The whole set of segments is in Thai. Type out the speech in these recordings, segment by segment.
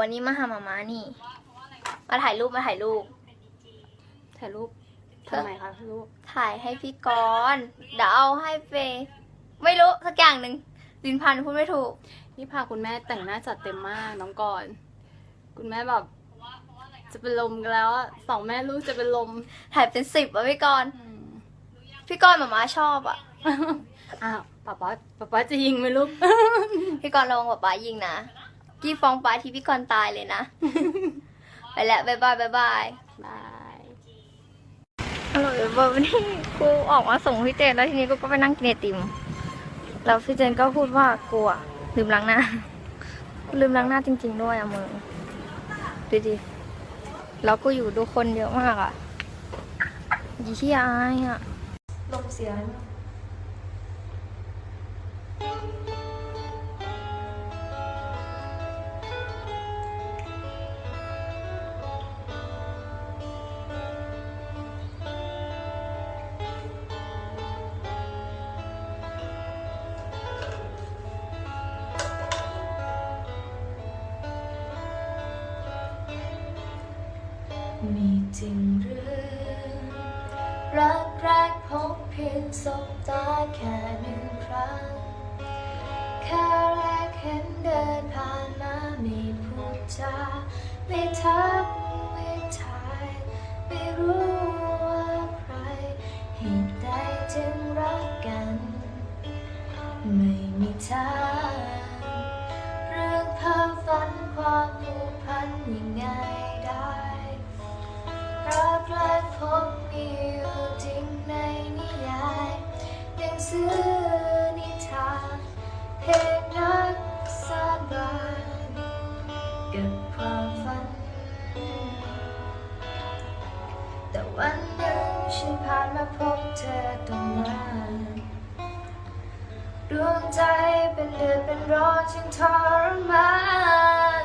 วันนี้มาหามาม่านี่ มาถ่ายรูปมาถ่ายรูป ถ่ายรูปทำไมคะลูกถ่ายให้พี่กรณ์เดี๋ยวเอาให้ไปไม่รู้สักอย่างหนึ่งลินพันธุ์พูดไม่ถูก นี่พาคุณแม่แต่งหน้าจัดเต็มมากน้องก่อน คุณแม่แบบ จะเป็นลมกันแล้วอะสองแม่ลูกจะเป็นลมถ่ายเป็นสิบอะพี่กรณ์พี่กรณ์มาม่าชอบอะอ้าวป๊าป๊าป๊าป๊าจะยิงไหมลูก พี่กรณ์ระวังป๊าป๊ายิงนะ กี้ฟ้องป๊าที่พี่กรณ์ตายเลยนะ ไปแล้วบ๊ายบายบ๊ายบายบายฮัลโหลเบอร์วันนี้กูออกมาส่งพี่เจนแล้วทีนี้กูก็ไปนั่งกินไอติม แล้วพี่เจนก็พูดว่ากูอะลืมล้างหน้า ลืมล้างหน้าจริง ๆ ด้วยอะมึงดูดิแล้วกูอยู่ดูคนเยอะมากอะยี่ที่อายอะลมเสียมี ริงหรือ รักแรกพบเพียงสบตาแค่หนึ่งครั้งแค่แรกเห็นเดินผ่านมาไม่พูดจาไม่ทักไม่ทายไม่รู้ว่าใครเหตุใดจึงรักกัน ไม่มีทางเรื่องเพ้อฝัน สือนิทานเพลงรักสาบานกับความฝัน แต่วันหนึ่งฉันผ่านมาพบเธอตรงนั้นดวงใจเป็นเดือดเป็นร้อนฉันทรมาน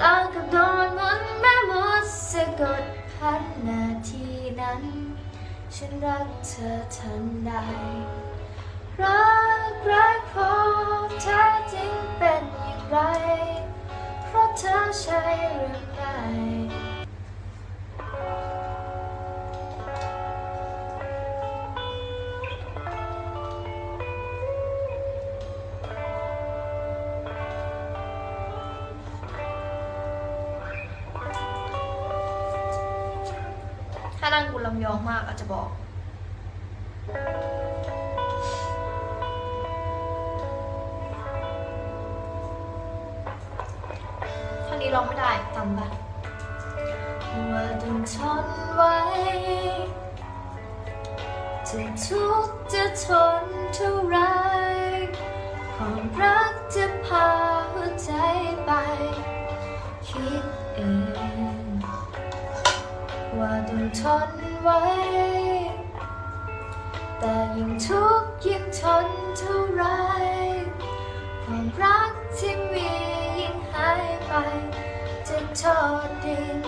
ล้วกับโดนมนต์แม่มดสะกดพันนาทีนั้น ฉันรักเธอทันใด รักรักพบแท้จริงเป็นอย่างไร เพราะเธอใช่หรือไม่ ถ้านั่งกูลำยองมากอาจจะบอก ท่านี้ร้องไม่ได้จำปะว่าต้องทนไว้จะทุกข์จะทนเท่าไรความรักจะพาหัวใจ ทนไว้ แต่ยิ่งทุกข์ยิ่งทนเท่าไรความรักที่มียิ่งหายไป จะโทษดิน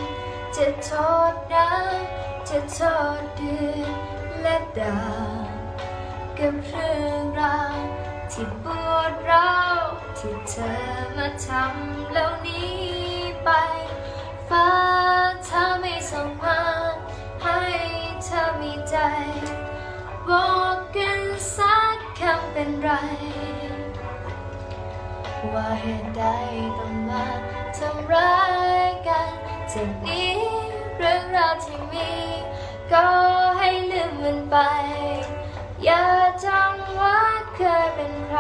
จะโทษน้ำจะโทษดือนและดาวกับเรื่องราวที่ปวดร้าวที่เธอมาทำแล้วหนี้ไป ฟ้าเธอไม่ส่งมา ให้เธอมีใจ บอกกันสักคำเป็นไร ว่าเหตุใดต้องมาทำร้ายกันจากนี้เรื่องราวที่มี ก็ให้ลืมมันไป อย่าจำว่าเคยเป็นใคร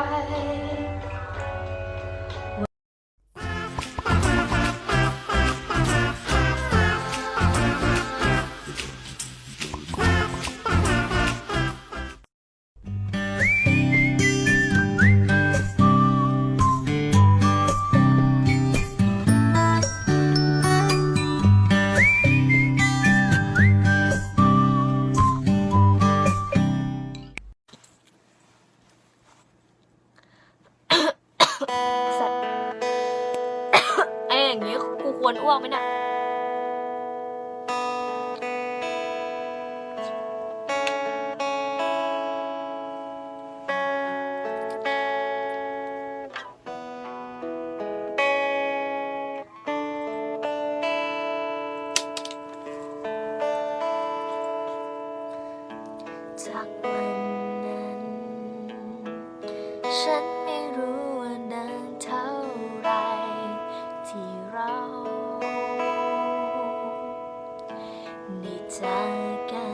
จากกั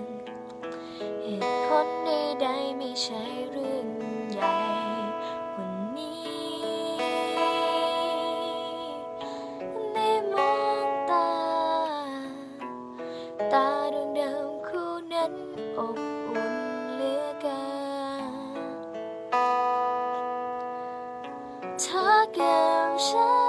นเหตุผลใดๆไม่ใช่เรื่องใหญ่ วันนี้ได้มองตา ตาดวงเดิมคู่นั้นอบอุ่นเหลือเกินเธอเกับฉัน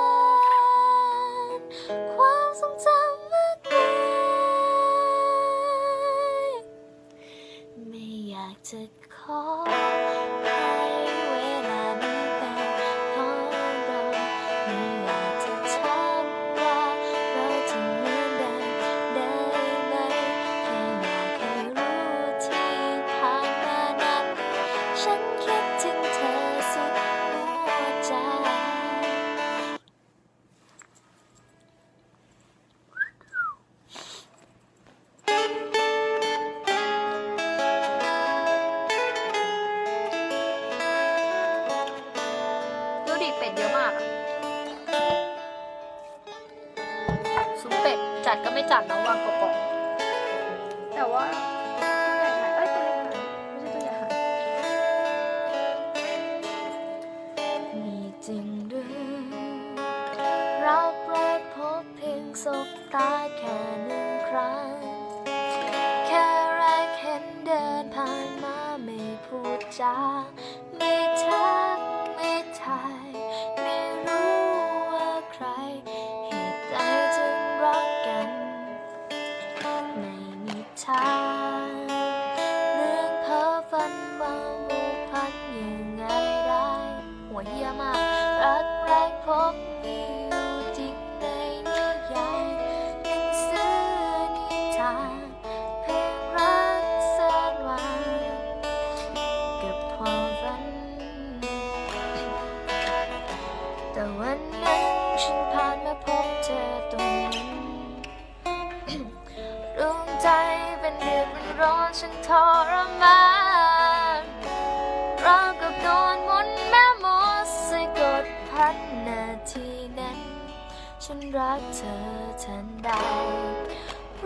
ฉันรักเธอทันใด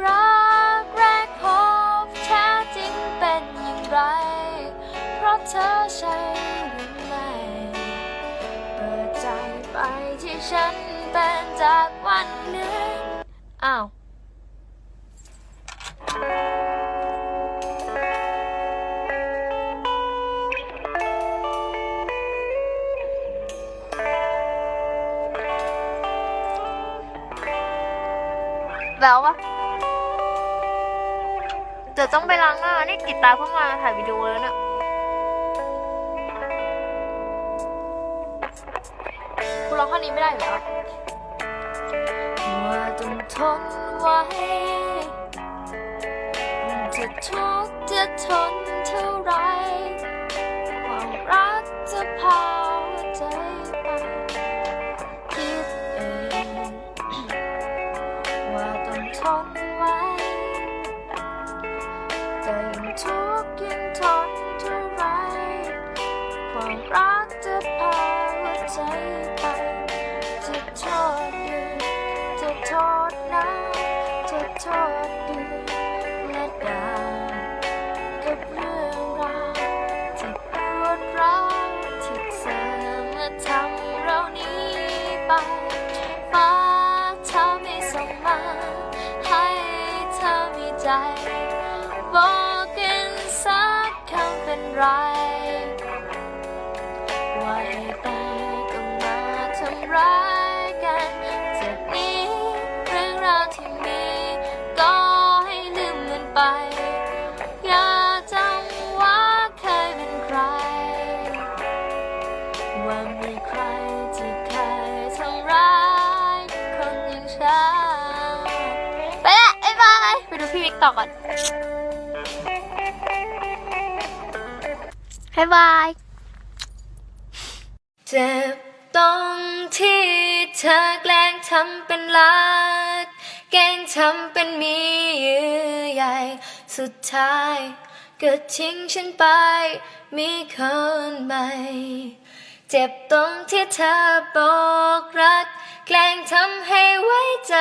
รักแรกพบแท้จริงเป็นอย่างไร เพราะเธอใช่หรือไม่เปิดใจไปที่ฉันเป็นจากวันนึงอ้าว แล้ววะเดี๋ยวต้องไปล้างหน้า นี่ติดตาเพิ่งมาถ่ายวิดีโอแล้วเนี่ยคุณร้องข้อนี้ไม่ได้เหรอว่าต้องทนไว้จะทุกข์จะทนเท่าไร ร้ายกันจากนี้เรื่องราวที่มี ก็ให้ลืมมันไป อย่าจำว่าเคยเป็นใคร ว่ามีใครที่เคยทำร้ายคนอย่างฉันไปละบ๊ายบายไปดูพี่วิกต่อก่อนบ๊ายบายเจ็บ ตรงที่เธอแกล้งทำเป็นรัก แกล้งทำเป็นมีเยื่อใยสุดท้ายก็ทิ้งฉันไป มีคนใหม่ เจ็บตรงที่เธอบอกรัก แกล้งทำให้ไว้ใจ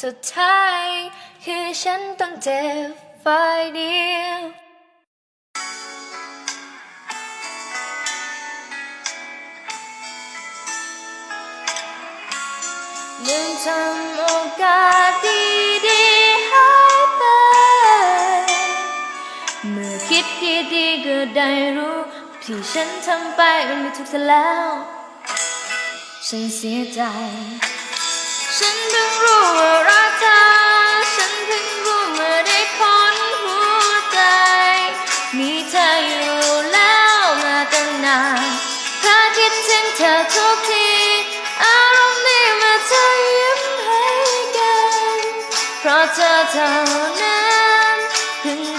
สุสุดท้ายคือฉันต้องเจ็บฝ่ายเดียว ยังทำโอกาสดีๆหายไป เมื่อคิดดีๆก็ได้รู้ ที่ฉันทำไปมันไม่ถูกซะแล้ว ฉันเสียใจ ฉันเพิ่งรู้ว่า เธอเท่านั้น